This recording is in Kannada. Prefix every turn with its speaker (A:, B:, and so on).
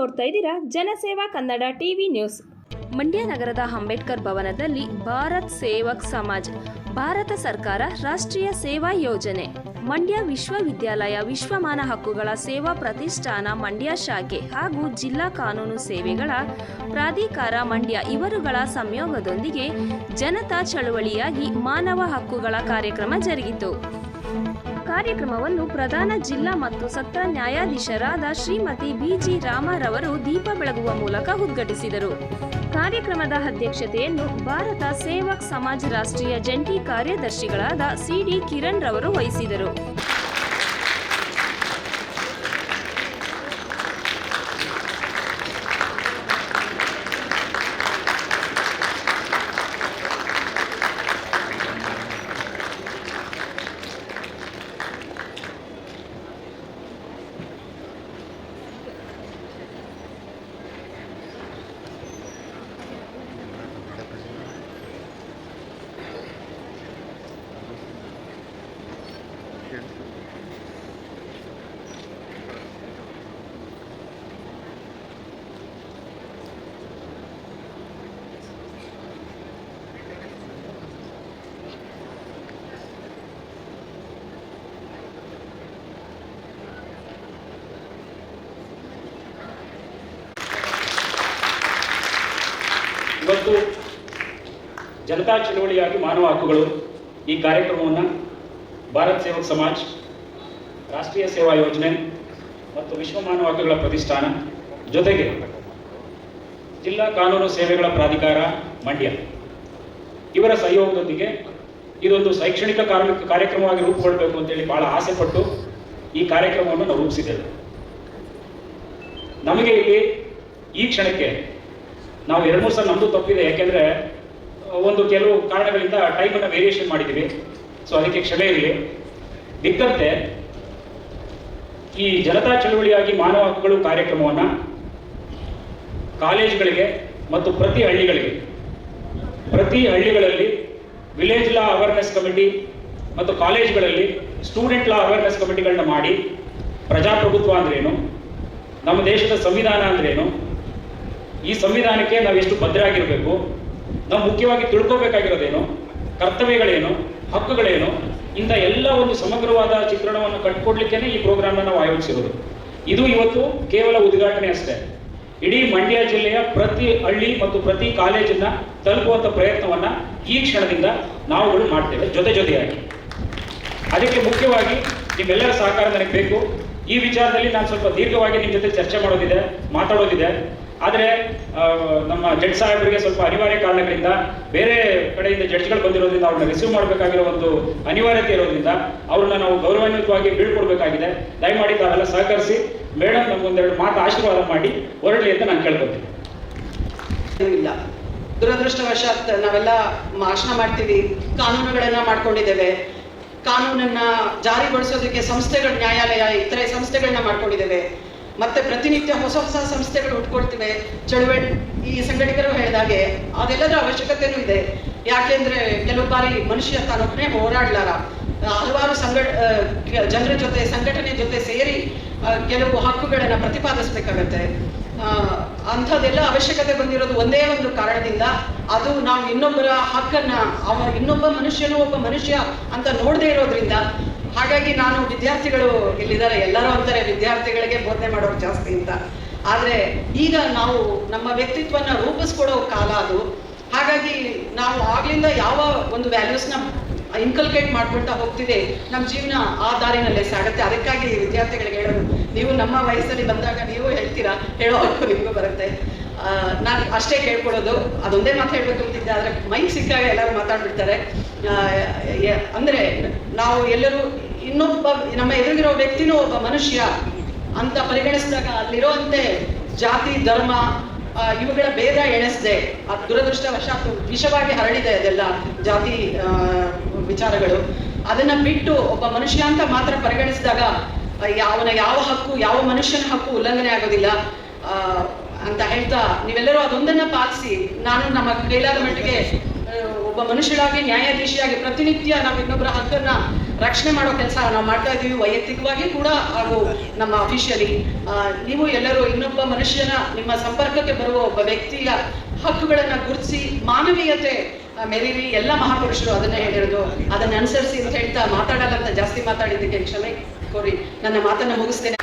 A: ನೋಡ್ತಾ ಇದ್ದೀರಾ? ಜನಸೇವಾ ಕನ್ನಡ ಟಿವಿ ನ್ಯೂಸ್. ಮಂಡ್ಯ ನಗರದ ಅಂಬೇಡ್ಕರ್ ಭವನದಲ್ಲಿ ಭಾರತ್ ಸೇವಕ್ ಸಮಾಜ್, ಭಾರತ ಸರ್ಕಾರ ರಾಷ್ಟ್ರೀಯ ಸೇವಾ ಯೋಜನೆ, ಮಂಡ್ಯ ವಿಶ್ವವಿದ್ಯಾಲಯ ವಿಶ್ವಮಾನ ಹಕ್ಕುಗಳ ಸೇವಾ ಪ್ರತಿಷ್ಠಾನ ಮಂಡ್ಯ ಶಾಖೆ ಹಾಗೂ ಜಿಲ್ಲಾ ಕಾನೂನು ಸೇವೆಗಳ ಪ್ರಾಧಿಕಾರ ಮಂಡ್ಯ ಇವರುಗಳ ಸಂಯೋಗದೊಂದಿಗೆ ಜನತಾ ಚಳುವಳಿಯಾಗಿ ಮಾನವ ಹಕ್ಕುಗಳ ಕಾರ್ಯಕ್ರಮ ಜರುಗಿತು. ಕಾರ್ಯಕ್ರಮವನ್ನು ಪ್ರಧಾನ ಜಿಲ್ಲಾ ಮತ್ತು ಸತ್ರ ನ್ಯಾಯಾಧೀಶರಾದ ಶ್ರೀಮತಿ ಬಿಜಿ ರಾಮರವರು ದೀಪ ಬೆಳಗುವ ಮೂಲಕ ಉದ್ಘಾಟಿಸಿದರು. ಕಾರ್ಯಕ್ರಮದ ಅಧ್ಯಕ್ಷತೆಯನ್ನು ಭಾರತ ಸೇವಕ್ ಸಮಾಜ ರಾಷ್ಟ್ರೀಯ ಜಂಟಿ ಕಾರ್ಯದರ್ಶಿಗಳಾದ ಸಿಡಿ ಕಿರಣ್ ರವರು ವಹಿಸಿದರು.
B: ಇವತ್ತು ಜನತಾ ಚಳವಳಿಯಾಗಿ ಮಾನವ ಹಕ್ಕುಗಳು ಈ ಕಾರ್ಯಕ್ರಮವನ್ನು ಭಾರತ್ ಸೇವಕ್ ಸಮಾಜ್, ರಾಷ್ಟ್ರೀಯ ಸೇವಾ ಯೋಜನೆ ಮತ್ತು ವಿಶ್ವ ಮಾನವ ಹಕ್ಕುಗಳ ಪ್ರತಿಷ್ಠಾನ ಜೊತೆಗೆ ಜಿಲ್ಲಾ ಕಾನೂನು ಸೇವೆಗಳ ಪ್ರಾಧಿಕಾರ ಮಂಡ್ಯ. ಇವರ ಸಹಯೋಗದೊಂದಿಗೆ ಇದೊಂದು ಶೈಕ್ಷಣಿಕ ಕಾರ್ಮಿಕ ಕಾರ್ಯಕ್ರಮವಾಗಿ ರೂಪುಗೊಳ್ಳಬೇಕು ಅಂತೇಳಿ ಬಹಳ ಆಸೆ ಪಟ್ಟು ಈ ಕಾರ್ಯಕ್ರಮವನ್ನು ನಾವು ರೂಪಿಸಿದ್ದೇವೆ. ನಮಗೆ ಇಲ್ಲಿ ಈ ಕ್ಷಣಕ್ಕೆ ನಾವು ಎರಡು ಮೂರು ಸಲ ನಮ್ಮದು ತಪ್ಪಿದೆ. ಯಾಕೆಂದರೆ, ಒಂದು ಕೆಲವು ಕಾರಣಗಳಿಂದ ಟೈಮನ್ನು ವೇರಿಯೇಷನ್ ಮಾಡಿದ್ದೀವಿ. ಸೊ ಅದಕ್ಕೆ ಕ್ಷಮೆ ಇರಲಿ. ದಿಕ್ಕಂತೆ ಈ ಜನತಾ ಚಳುವಳಿಯಾಗಿ ಮಾನವ ಹಕ್ಕುಗಳು ಕಾರ್ಯಕ್ರಮವನ್ನು ಕಾಲೇಜುಗಳಿಗೆ ಮತ್ತು ಪ್ರತಿ ಹಳ್ಳಿಗಳಿಗೆ, ಪ್ರತಿ ಹಳ್ಳಿಗಳಲ್ಲಿ ವಿಲೇಜ್ ಲಾ ಅವೇರ್ನೆಸ್ ಕಮಿಟಿ ಮತ್ತು ಕಾಲೇಜುಗಳಲ್ಲಿ ಸ್ಟೂಡೆಂಟ್ ಲಾ ಅವೇರ್ನೆಸ್ ಕಮಿಟಿಗಳನ್ನ ಮಾಡಿ ಪ್ರಜಾಪ್ರಭುತ್ವ ಅಂದ್ರೇನು, ನಮ್ಮ ದೇಶದ ಸಂವಿಧಾನ ಅಂದ್ರೇನು, ಈ ಸಂವಿಧಾನಕ್ಕೆ ನಾವು ಎಷ್ಟು ಭದ್ರಾಗಿರಬೇಕು, ನಾವು ಮುಖ್ಯವಾಗಿ ತಿಳ್ಕೋಬೇಕಾಗಿರೋದೇನು, ಕರ್ತವ್ಯಗಳೇನು ಹಕ್ಕುಗಳೇನು? ಇಂಥ ಎಲ್ಲ ಒಂದು ಸಮಗ್ರವಾದ ಚಿತ್ರಣವನ್ನು ಕಟ್ಕೊಡ್ಲಿಕ್ಕೆ ಈ ಪ್ರೋಗ್ರಾಮ್ನ ನಾವು ಆಯೋಜಿಸಿರೋದು. ಇದು ಇವತ್ತು ಕೇವಲ ಉದ್ಘಾಟನೆ ಅಷ್ಟೇ. ಇಡೀ ಮಂಡ್ಯ ಜಿಲ್ಲೆಯ ಪ್ರತಿ ಹಳ್ಳಿ ಮತ್ತು ಪ್ರತಿ ಕಾಲೇಜನ್ನ ತಲುಪುವಂತ ಪ್ರಯತ್ನವನ್ನ ಈ ಕ್ಷಣದಿಂದ ನಾವುಗಳು ಮಾಡ್ತೇವೆ, ಜೊತೆ ಜೊತೆಯಾಗಿ. ಅದಕ್ಕೆ ಮುಖ್ಯವಾಗಿ ನಿಮ್ಮೆಲ್ಲರ ಸಹಕಾರ ನನಗೆ ಬೇಕು. ಈ ವಿಚಾರದಲ್ಲಿ ನಾನು ಸ್ವಲ್ಪ ದೀರ್ಘವಾಗಿ ನಿಮ್ಮ ಜೊತೆ ಚರ್ಚೆ ಮಾಡೋದಿದೆ, ಮಾತಾಡೋದಿದೆ. ಆದರೆ ನಮ್ಮ ಜಡ್ಜ್ ಸಾಹೇಬರಿಗೆ ಸ್ವಲ್ಪ ಅನಿವಾರ್ಯ ಕಾರಣಗಳಿಂದ ಬೇರೆ ಕಡೆಯಿಂದ ಜಡ್ಜ್ಗಳು ಬಂದಿರೋದ್ರಿಂದ ಅವ್ರನ್ನ ರಿಸೀವ್ ಮಾಡಬೇಕಾಗಿರೋ ಒಂದು ಅನಿವಾರ್ಯತೆ ಇರೋದ್ರಿಂದ ಅವ್ರನ್ನ ನಾವು ಗೌರವಾನ್ವಿತವಾಗಿ ಬೀಳ್ಕೊಡ್ಬೇಕಾಗಿದೆ. ದಯಮಾಡಿ ತಾವೆಲ್ಲ ಸಹಕರಿಸಿ ಮೇಡಮ್ ನಮ್ಗೊಂದೆರಡು ಮಾತು ಆಶೀರ್ವಾದ ಮಾಡಿ ಹೊರಡಲಿ ಅಂತ ನಾನು ಕೇಳ್ಕೊತೀನಿ.
C: ಇಲ್ಲ. ದುರದೃಷ್ಟವಶಾತ್ ನಾವೆಲ್ಲ ಭಾಷಣ ಮಾಡ್ತೀವಿ. ಕಾನೂನುಗಳನ್ನ ಮಾಡ್ಕೊಂಡಿದ್ದೇವೆ. ಕಾನೂನನ್ನ ಜಾರಿಗೊಳಿಸೋದಕ್ಕೆ ಸಂಸ್ಥೆಗಳು ನ್ಯಾಯಾಲಯ, ಇತರೆ ಸಂಸ್ಥೆಗಳನ್ನ ಮಾಡ್ಕೊಂಡಿದ್ದೇವೆ. ಮತ್ತೆ ಪ್ರತಿನಿತ್ಯ ಹೊಸ ಹೊಸ ಸಂಸ್ಥೆಗಳು ಹುಟ್ಕೊಳ್ತಿವೆ ಚಳುವಳಿ, ಈ ಸಂಘಟಕರು ಹೇಳಿದಾಗೆ ಅದೆಲ್ಲದರ ಅವಶ್ಯಕತೆನೂ ಇದೆ. ಯಾಕೆಂದ್ರೆ ಕೆಲವು ಬಾರಿ ಮನುಷ್ಯ ತಾನೊಬ್ಬನೇ ಹೋರಾಡ್ಲಾರ. ಹಲವಾರು ಸಂಘ ಜನರ ಜೊತೆ, ಸಂಘಟನೆ ಜೊತೆ ಸೇರಿ ಕೆಲವು ಹಕ್ಕುಗಳನ್ನ ಪ್ರತಿಪಾದಿಸ್ಬೇಕಾಗತ್ತೆ. ಅಂಥದ್ದೆಲ್ಲ ಅವಶ್ಯಕತೆ ಬಂದಿರೋದು ಒಂದೇ ಒಂದು ಕಾರಣದಿಂದ ಅದು ನಾವು ಇನ್ನೊಬ್ಬರ ಹಕ್ಕನ್ನ ಅವ ಇನ್ನೊಬ್ಬ ಮನುಷ್ಯನು ಒಬ್ಬ ಮನುಷ್ಯ ಅಂತ ನೋಡದೇ ಇರೋದ್ರಿಂದ ಹಾಗಾಗಿ ನಾನು ವಿದ್ಯಾರ್ಥಿಗಳು ಇಲ್ಲಿದ್ದಾರೆ, ಎಲ್ಲರೂ ಅಂತಾರೆ ವಿದ್ಯಾರ್ಥಿಗಳಿಗೆ ಬೋಧನೆ ಮಾಡೋರು ಜಾಸ್ತಿ ಅಂತ. ಆದ್ರೆ ಈಗ ನಾವು ನಮ್ಮ ವ್ಯಕ್ತಿತ್ವನ ರೂಪಿಸ್ಕೊಡೋ ಕಾಲ ಅದು. ಹಾಗಾಗಿ ನಾವು ಆಗ್ಲಿಂದ ಯಾವ ಒಂದು ವ್ಯಾಲ್ಯೂಸ್ನ ಇನ್ಕಲ್ಕೇಟ್ ಮಾಡ್ಕೊಳ್ತಾ ಹೋಗ್ತಿದೆ ನಮ್ಮ ಜೀವನ ಆ ದಾರಿನಲ್ಲೇ ಸಾಗುತ್ತೆ. ಅದಕ್ಕಾಗಿ ವಿದ್ಯಾರ್ಥಿಗಳಿಗೆ ಹೇಳೋದು, ನೀವು ನಮ್ಮ ವಯಸ್ಸಲ್ಲಿ ಬಂದಾಗ ನೀವು ಹೇಳ್ತೀರಾ? ಹೇಳೋ ಹಕ್ಕು ನಿಮಗೂ ಬರುತ್ತೆ. ನಾನು ಅಷ್ಟೇ ಕೇಳ್ಕೊಳ್ಳೋದು. ಅದೊಂದೇ ಮಾತು ಹೇಳ್ಬೇಕು ಅಂತಿದ್ದೆ ಆದರೆ ಮೈಕ್ ಸಿಕ್ಕಾಗ ಎಲ್ಲರೂ ಮಾತಾಡ್ಬಿಡ್ತಾರೆ. ಅಂದರೆ ನಾವು ಎಲ್ಲರೂ ಇನ್ನೊಬ್ಬ ನಮ್ಮ ಎದುರಿಗಿರೋ ವ್ಯಕ್ತಿನೂ ಒಬ್ಬ ಮನುಷ್ಯ ಅಂತ ಪರಿಗಣಿಸಿದಾಗ ಅಲ್ಲಿರೋಂತೆ ಜಾತಿ ಧರ್ಮ ಆ, ಇವುಗಳ ಭೇದ ಎಣಿಸದೆ. ದುರದೃಷ್ಟ ದುರದೃಷ್ಟವಶಾತ್ ವಿಷವಾಗಿ ಹರಡಿದೆ ಅದೆಲ್ಲ ಜಾತಿ ಆ, ವಿಚಾರಗಳು. ಅದನ್ನ ಬಿಟ್ಟು ಒಬ್ಬ ಮನುಷ್ಯ ಅಂತ ಮಾತ್ರ ಪರಿಗಣಿಸಿದಾಗ ಯಾವನ ಯಾವ ಹಕ್ಕು ಯಾವ ಮನುಷ್ಯನ ಹಕ್ಕು ಉಲ್ಲಂಘನೆ ಆಗೋದಿಲ್ಲ. ಆ, ಅಂತ ಹೇಳ್ತಾ ನೀವೆಲ್ಲರೂ ಅದೊಂದನ್ನ ಪಾಲಿಸಿ, ನಾನು ನಮ್ಮ ಕೈಲಾದ ಮಟ್ಟಿಗೆ ಒಬ್ಬ ಮನುಷ್ಯರಾಗಿ ನ್ಯಾಯಾಧೀಶಿಯಾಗಿ, ಪ್ರತಿನಿತ್ಯ ನಾವು ಇನ್ನೊಬ್ಬರ ಹಕ್ಕನ್ನ ರಕ್ಷಣೆ ಮಾಡೋ ಕೆಲಸ ನಾವು ಮಾಡ್ತಾ ಇದ್ದೀವಿ ವೈಯಕ್ತಿಕವಾಗಿ ಕೂಡ ಹಾಗೂ ನಮ್ಮ ಅಫಿಷಿಯಲಿ ನೀವು ಎಲ್ಲರೂ ಇನ್ನೊಬ್ಬ ಮನುಷ್ಯನ ನಿಮ್ಮ ಸಂಪರ್ಕಕ್ಕೆ ಬರುವ ಒಬ್ಬ ವ್ಯಕ್ತಿಯ ಹಕ್ಕುಗಳನ್ನ ಗುರುತಿಸಿ, ಮಾನವೀಯತೆ ಮೆರೀರಿ ಎಲ್ಲ ಮಹಾಪುರುಷರು ಅದನ್ನ ಹೇಳಿರೋದು. ಅದನ್ನ ಅನುಸರಿಸಿ ಅಂತ ಹೇಳ್ತಾ ಮಾತಾಡಲ್ಲ ಅಂತ ಜಾಸ್ತಿ ಮಾತಾಡಿದ್ದಕ್ಕೆ ಕ್ಷಮೆ ಕೋರಿ. ನನ್ನ ಮಾತನ್ನ ಮುಗಿಸ್ತೇನೆ.